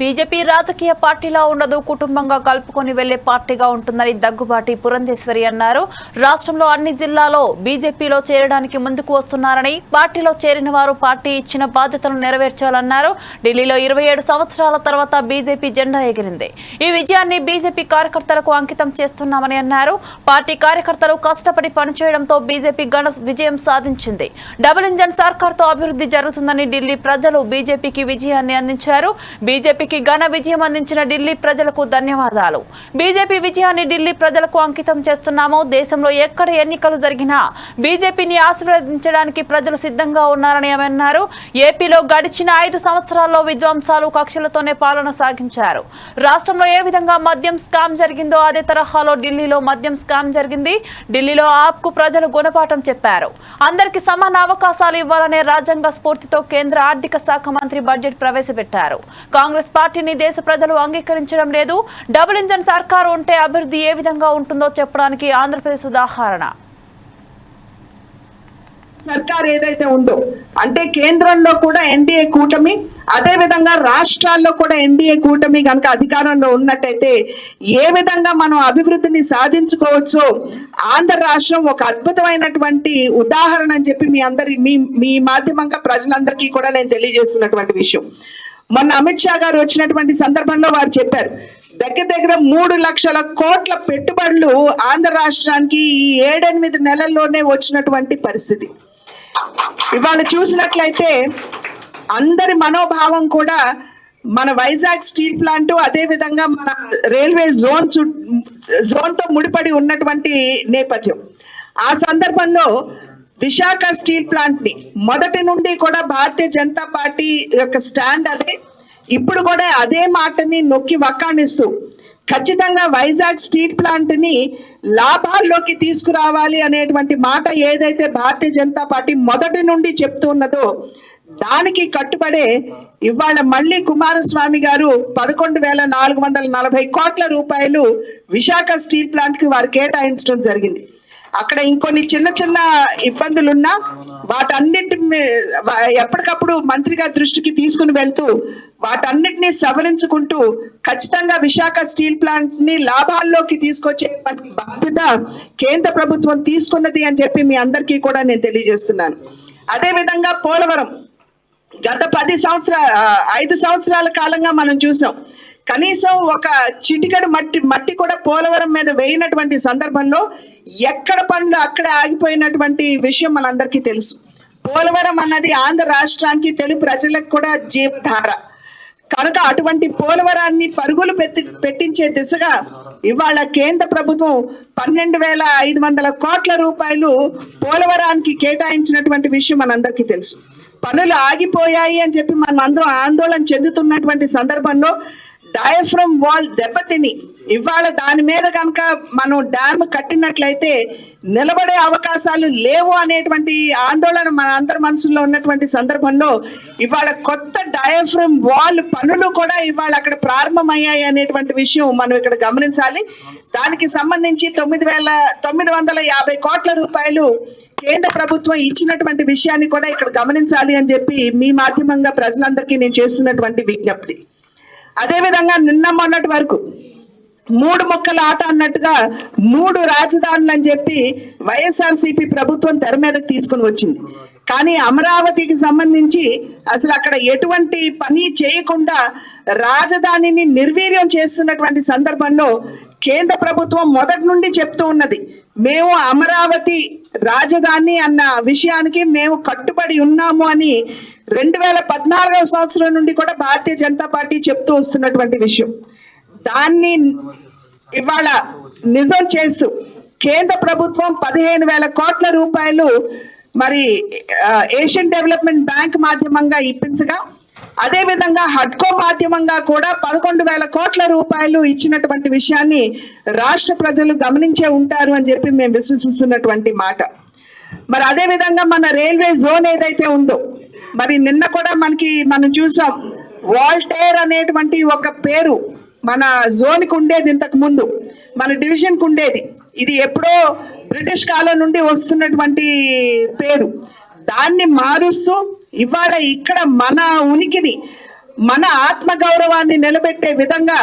BJP రాజకీయ పార్టీలా ఉండదు కుటుంబంగా కలుపుకొని వెళ్ళే పార్టీగా ఉంటుందని దగ్గుబాటి పురంధేశ్వరి అన్నారు. రాష్ట్రంలో అన్ని జిల్లాలో బీజేపీలో చేరడానికి ముందుకు వస్తున్నారని పార్టీలో చేరిన వారు పార్టీ ఇచ్చిన బాధ్యతలు నెరవేర్చాలన్నారు. ఢిల్లీలో ఇరవై ఏడు సంవత్సరాల తర్వాత బీజేపీ జెండా ఎగిరింది. ఈ విజయాన్ని బీజేపీ కార్యకర్తలకు అంకితం చేస్తున్నామని అన్నారు. పార్టీ కార్యకర్తలు కష్టపడి పనిచేయడంతో బీజేపీ ఘన విజయం సాధించింది. డబుల్ ఇంజన్ సర్కార్తో అభివృద్ధి జరుగుతుందని ఢిల్లీ ప్రజలు బీజేపీకి విజయాన్ని అందించారు. బీజేపీ బీజేపీకి ఘన విజయం అందించిన ఢిల్లీ ప్రజలకు ధన్యవాదాలు. బీజేపీ విజయాన్ని ఢిల్లీ ప్రజలకు అంకితం చేస్తున్నాము. దేశంలో ఎక్కడ ఎన్నికలు జరిగినా బీజేపీని ఆశీర్వదించడానికి ప్రజలు సిద్ధంగా ఉన్నారని ఆమె అన్నారు. ఏపీలో గడిచిన ఐదు సంవత్సరాల్లో విధ్వంసాలు కక్షలతోనే పాలన సాగించారు. రాష్ట్రంలో ఏ విధంగా మద్యం స్కామ్ జరిగిందో అదే తరహాలో ఢిల్లీలో మద్యం స్కామ్ జరిగింది. ఢిల్లీలో ఆప్కు ప్రజలు గుణపాఠం చెప్పారు. అందరికీ సమాన అవకాశాలు ఇవ్వాలనే రాజ్యాంగ స్ఫూర్తితో కేంద్ర ఆర్థిక శాఖ మంత్రి బడ్జెట్ ప్రవేశపెట్టారు. కాంగ్రెస్ పార్టీని దేశ ప్రజలు అంగీకరించడం లేదు. డబుల్ ఇంజన్ సర్కారు ఉంటే అభివృద్ధి ఏ విధంగా ఉంటుందో చెప్పడానికి ఆంధ్రప్రదేశ్ ఉదాహరణ. సర్కార్ ఏదైతే ఉందో అంటే కేంద్రంలో కూడా ఎన్డీఏ కూటమి అదే విధంగా రాష్ట్రాల్లో కూడా ఎన్డీఏ కూటమి కనుక అధికారంలో ఉన్నట్టయితే ఏ విధంగా మనం అభివృద్ధిని సాధించుకోవచ్చో ఆంధ్ర రాష్ట్రం ఒక అద్భుతమైనటువంటి ఉదాహరణ అని చెప్పి మీ అందరి మీ మీ మాధ్యమంగా ప్రజలందరికీ కూడా నేను తెలియజేస్తున్నటువంటి విషయం. మొన్న అమిత్ షా గారు వచ్చినటువంటి సందర్భంలో వారు చెప్పారు దగ్గర దగ్గర మూడు లక్షల కోట్ల పెట్టుబడులు ఆంధ్ర రాష్ట్రానికి ఈ ఏడెనిమిది నెలల్లోనే వచ్చినటువంటి పరిస్థితి. ఇవాళ చూసినట్లయితే అందరి మనోభావం కూడా మన వైజాగ్ స్టీల్ ప్లాంట్ అదే విధంగా మన రైల్వే జోన్ చు జోన్తో ముడిపడి ఉన్నటువంటి నేపథ్యం. ఆ సందర్భంలో విశాఖ స్టీల్ ప్లాంట్ని మొదటి నుండి కూడా భారతీయ జనతా పార్టీ యొక్క స్టాండ్ అదే. ఇప్పుడు కూడా అదే మాటని నొక్కి వక్కాణిస్తూ ఖచ్చితంగా వైజాగ్ స్టీల్ ప్లాంట్ని లాభాల్లోకి తీసుకురావాలి అనేటువంటి మాట ఏదైతే భారతీయ జనతా పార్టీ మొదటి నుండి చెప్తున్నదో దానికి కట్టుబడే ఇవాళ మళ్ళీ కుమారస్వామి గారు పదకొండు వేల నాలుగు వందల నలభై కోట్ల రూపాయలు విశాఖ స్టీల్ ప్లాంట్కి వారు కేటాయించడం జరిగింది. అక్కడ ఇంకొన్ని చిన్న చిన్న ఇబ్బందులున్నా వాటన్నిటి ఎప్పటికప్పుడు మంత్రి గారి దృష్టికి తీసుకుని వెళ్తూ వాటన్నిటిని సవరించుకుంటూ ఖచ్చితంగా విశాఖ స్టీల్ ప్లాంట్ని లాభాల్లోకి తీసుకొచ్చే బాధ్యత కేంద్ర ప్రభుత్వం తీసుకున్నది అని చెప్పి మీ అందరికీ కూడా నేను తెలియజేస్తున్నాను. అదే విధంగా పోలవరం గత పది సంవత్సరాల ఐదు సంవత్సరాల కాలంగా మనం చూసాం. కనీసం ఒక చిటికడు మట్టి మట్టి కూడా పోలవరం మీద వేయినటువంటి సందర్భంలో ఎక్కడ పనులు అక్కడ ఆగిపోయినటువంటి విషయం మనందరికీ తెలుసు. పోలవరం అన్నది ఆంధ్ర రాష్ట్రానికి తెలుగు ప్రజలకు కూడా జీవధార. కనుక అటువంటి పోలవరాన్ని పరుగులు పెట్టి పెట్టించే దిశగా ఇవాళ కేంద్ర ప్రభుత్వం పన్నెండు వేల ఐదు వందల కోట్ల రూపాయలు పోలవరానికి కేటాయించినటువంటి విషయం మనందరికీ తెలుసు. పనులు ఆగిపోయాయి అని చెప్పి మనం అందరం ఆందోళన చెందుతున్నటువంటి సందర్భంలో డయఫ్రమ్ వాల్ దెబ్బతిని. ఇవాళ దాని మీద కనుక మనం డ్యామ్ కట్టినట్లయితే నిలబడే అవకాశాలు లేవు అనేటువంటి ఆందోళన మన అందరి మనసులో ఉన్నటువంటి సందర్భంలో ఇవాళ కొత్త డయాఫ్రమ్ వాల్ పనులు కూడా ఇవాళ అక్కడ ప్రారంభమయ్యాయి అనేటువంటి విషయం మనం ఇక్కడ గమనించాలి. దానికి సంబంధించి తొమ్మిది వేల తొమ్మిది వందల యాభై కోట్ల రూపాయలు కేంద్ర ప్రభుత్వం ఇచ్చినటువంటి విషయాన్ని కూడా ఇక్కడ గమనించాలి అని చెప్పి మీ మాధ్యమంగా ప్రజలందరికీ నేను చేస్తున్నటువంటి విజ్ఞప్తి. అదేవిధంగా నిన్న మొన్నటి వరకు మూడు మొక్కల ఆట అన్నట్టుగా మూడు రాజధానులు అని చెప్పి వైఎస్ఆర్సీపీ ప్రభుత్వం తెర మీదకి తీసుకుని వచ్చింది. కానీ అమరావతికి సంబంధించి అసలు అక్కడ ఎటువంటి పని చేయకుండా రాజధానిని నిర్వీర్యం చేస్తున్నటువంటి సందర్భంలో కేంద్ర ప్రభుత్వం మొదటి నుండి చెప్తూ ఉన్నది. మేము అమరావతి రాజధాని అన్న విషయానికి మేము కట్టుబడి ఉన్నాము అని రెండు వేల పద్నాలుగవ సంవత్సరం నుండి కూడా భారతీయ జనతా పార్టీ చెప్తూ వస్తున్నటువంటి విషయం. దాన్ని ఇవాళ నిజం చేస్తూ కేంద్ర ప్రభుత్వం పదిహేను వేల కోట్ల రూపాయలు మరి ఏషియన్ డెవలప్మెంట్ బ్యాంక్ మాధ్యమంగా ఇప్పించగా అదే విధంగా హడ్కో మాధ్యమంగా కూడా పదకొండు వేల కోట్ల రూపాయలు ఇచ్చినటువంటి విషయాన్ని రాష్ట్ర ప్రజలు గమనించే ఉంటారు అని చెప్పి మేము విశ్వసిస్తున్నటువంటి మాట. మరి అదే విధంగా మన రైల్వే జోన్ ఏదైతే ఉందో మరి నిన్న కూడా మనకి మనం చూసాం వాల్టేర్ అనేటువంటి ఒక పేరు మన జోన్కి ఉండేది ఇంతకు ముందు మన డివిజన్కి ఉండేది. ఇది ఎప్పుడో బ్రిటిష్ కాలం నుండి వస్తున్నటువంటి పేరు. దాన్ని మారుస్తూ ఇవాళ ఇక్కడ మన ఉనికిని మన ఆత్మగౌరవాన్ని నిలబెట్టే విధంగా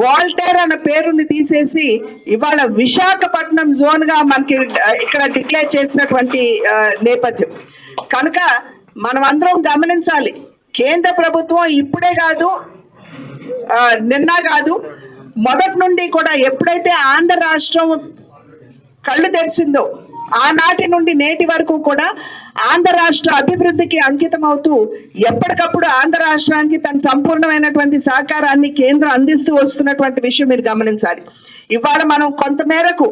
వాల్టేర్ అన్న పేరుని తీసేసి ఇవాళ విశాఖపట్నం జోన్గా మనకి ఇక్కడ డిక్లేర్ చేసినటువంటి నేపథ్యం. కనుక మనం అందరం గమనించాలి కేంద్ర ప్రభుత్వం ఇప్పుడే కాదు నిన్న కాదు మొదటి నుండి కూడా ఎప్పుడైతే ఆంధ్ర రాష్ట్రం కళ్ళు తెరిచిందో ఆనాటి నుండి నేటి వరకు కూడా ఆంధ్ర రాష్ట్ర అభివృద్ధికి అంకితం అవుతూ ఎప్పటికప్పుడు ఆంధ్ర రాష్ట్రానికి తన సంపూర్ణమైనటువంటి సహకారాన్ని కేంద్రం అందిస్తూ వస్తున్నటువంటి విషయం మీరు గమనించాలి. ఇవాళ మనం కొంతమేరకు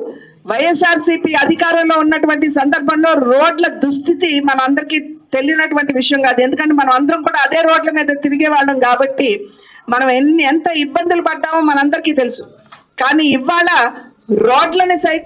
వైఎస్ఆర్సిపి అధికారంలో ఉన్నటువంటి సందర్భంలో రోడ్ల దుస్థితి మన అందరికీ తెలియనటువంటి విషయం కాదు. ఎందుకంటే మనం అందరం కూడా అదే రోడ్ల మీద తిరిగే వాళ్ళం కాబట్టి మనం ఎన్ని ఎంత ఇబ్బందులు పడ్డామో మనందరికీ తెలుసు. కానీ ఇవాళ రోడ్లని సైతం